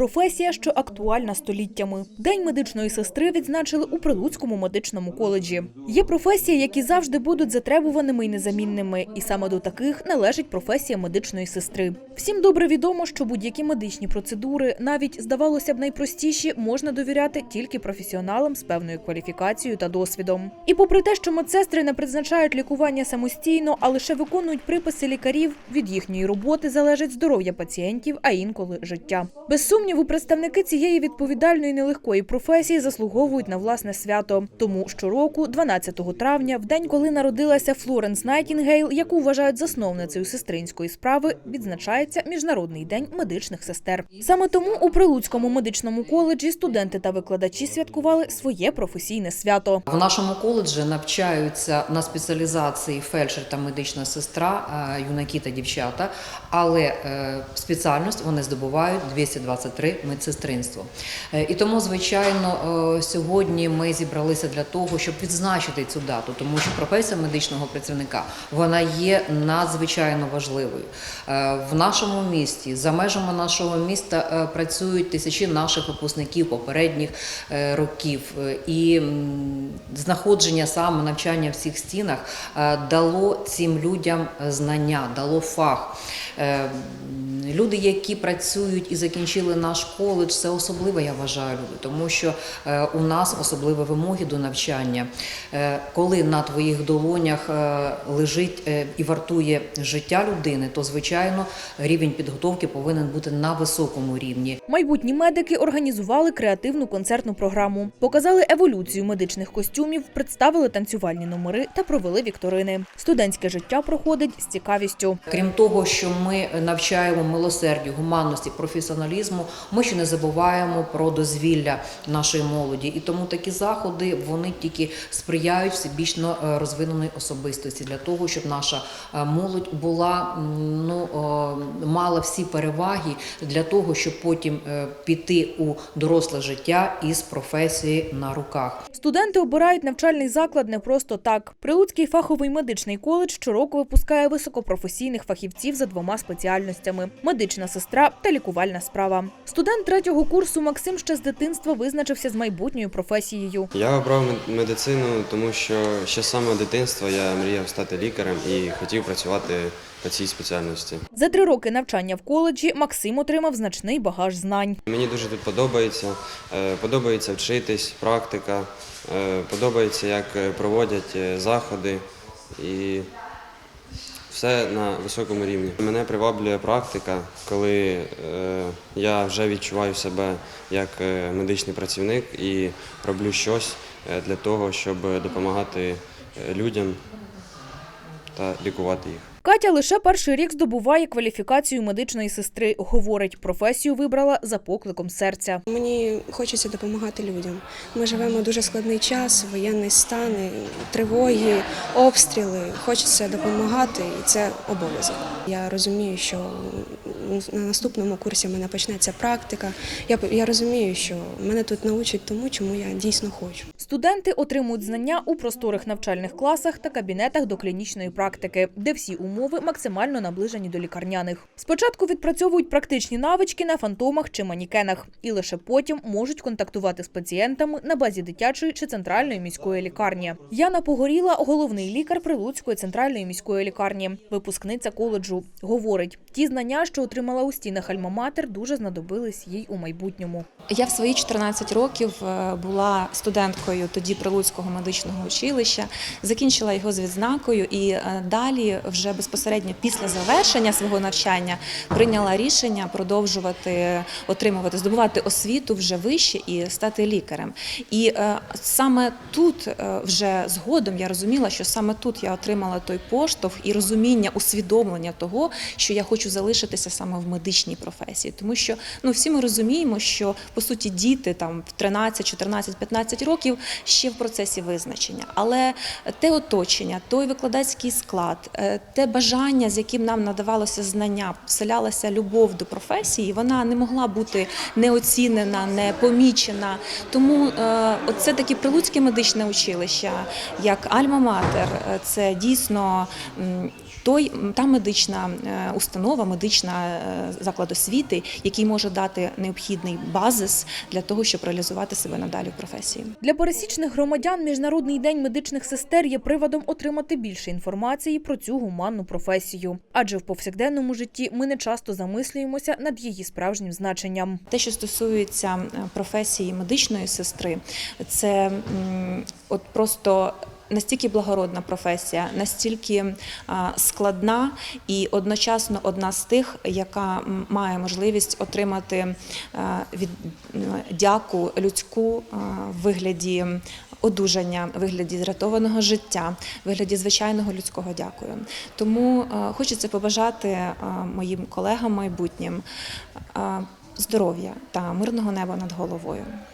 Професія, що актуальна століттями. День медичної сестри відзначили у Прилуцькому медичному коледжі. Є професії, які завжди будуть затребуваними і незамінними, і саме до таких належить професія медичної сестри. Всім добре відомо, що будь-які медичні процедури, навіть здавалося б найпростіші, можна довіряти тільки професіоналам з певною кваліфікацією та досвідом. І попри те, що медсестри не призначають лікування самостійно, а лише виконують приписи лікарів, від їхньої роботи залежить здоров'я пацієнтів, а інколи життя. Без сумніву, представники цієї відповідальної нелегкої професії заслуговують на власне свято. Тому щороку, 12 травня, в день, коли народилася Флоренс Найтінгейл, яку вважають засновницею сестринської справи, відзначається Міжнародний день медичних сестер. Саме тому у Прилуцькому медичному коледжі студенти та викладачі святкували своє професійне свято. В нашому коледжі навчаються на спеціалізації фельдшер та медична сестра, е, юнаки та дівчата, але е, спеціальність вони здобувають 223 медсестринство. Е, І тому, звичайно, е, сьогодні ми зібралися для того, щоб відзначити цю дату, тому що професія медичного працівника вона є надзвичайно важливою. Е, В нашому місті, за межами нашого міста, працюють тисячі наших випускників попередніх років. І знаходження саме навчання в цих стінах дало цим людям знання, дало фах. Люди, які працюють і закінчили наш коледж, це особливо, я вважаю, люди, тому що е, у нас особливі вимоги до навчання. Е, Коли на твоїх долонях е, лежить і вартує життя людини, то звичайно рівень підготовки повинен бути на високому рівні. Майбутні медики організували креативну концертну програму, показали еволюцію медичних костюмів, представили танцювальні номери та провели вікторини. Студентське життя проходить з цікавістю. Крім того, що ми навчаємо милосердю, гуманності, професіоналізму, ми ще не забуваємо про дозвілля нашої молоді. І тому такі заходи вони тільки сприяють всебічно е, розвиненої особистості для того, щоб наша е, молодь була ну е, мала всі переваги для того, щоб потім піти у доросле життя із професії на руках. Студенти обирають навчальний заклад не просто так. Прилуцький фаховий медичний коледж щороку випускає високопрофесійних фахівців за двома спеціальностями: медична сестра та лікувальна справа. Студент третього курсу Максим ще з дитинства визначився з майбутньою професією. Я обрав мед- медицину, тому що ще з самого дитинства я мріяв стати лікарем і хотів працювати по цій спеціальності. За три роки навчання в коледжі Максим отримав значний багаж знань. Мені дуже тут подобається. Е, Подобається вчитись, практика, е, подобається, як е, проводять заходи і все на високому рівні. Мене приваблює практика, коли е, я вже відчуваю себе як е, медичний працівник і роблю щось е, для того, щоб допомагати людям та лікувати їх. Катя лише перший рік здобуває кваліфікацію медичної сестри. Говорить, професію вибрала за покликом серця. Мені хочеться допомагати людям. Ми живемо дуже складний час, воєнний стан, тривоги, обстріли. Хочеться допомагати, і це обов'язок. Я розумію, що на наступному курсі в мене почнеться практика. Я, я розумію, що мене тут научать тому, чому я дійсно хочу. Студенти отримують знання у просторих навчальних класах та кабінетах до клінічної практики, де всі умови максимально наближені до лікарняних. Спочатку відпрацьовують практичні навички на фантомах чи манікенах, і лише потім можуть контактувати з пацієнтами на базі дитячої чи центральної міської лікарні. Яна Погоріла, головний лікар Прилуцької центральної міської лікарні, випускниця коледжу, говорить: ті знання, що отримала у стінах Альма-Матер, дуже знадобились їй у майбутньому. Я в свої 14 років е, була студенткою тоді Прилуцького медичного училища, закінчила його з відзнакою і е, далі, вже безпосередньо після завершення свого навчання, прийняла рішення продовжувати отримувати, здобувати освіту вже вище і стати лікарем. І е, саме тут, е, вже згодом, я розуміла, що саме тут я отримала той поштовх і розуміння, усвідомлення того, що я хочу залишитися саме в медичній професії, тому що ну всі ми розуміємо, що по суті діти там в 13, 14, 15 років ще в процесі визначення, але те оточення, той викладацький склад, е, те бажання, з яким нам надавалося знання, вселялася любов до професії, вона не могла бути неоцінена, не помічена. Тому е, оце таке прилуцьке медичне училище, як Альма-Матер, е, це дійсно. той та медична установа, медична заклад освіти, який може дати необхідний базис для того, щоб реалізувати себе надалі в професії. Для пересічних громадян Міжнародний день медичних сестер є приводом отримати більше інформації про цю гуманну професію. Адже в повсякденному житті ми не часто замислюємося над її справжнім значенням. Те, що стосується професії медичної сестри, це от просто. Настільки благородна професія, настільки складна і одночасно одна з тих, яка має можливість отримати а, від дяку людську в вигляді одужання, вигляді зрятованого життя, вигляді звичайного людського дякую. Тому хочеться побажати моїм колегам майбутнім здоров'я та мирного неба над головою.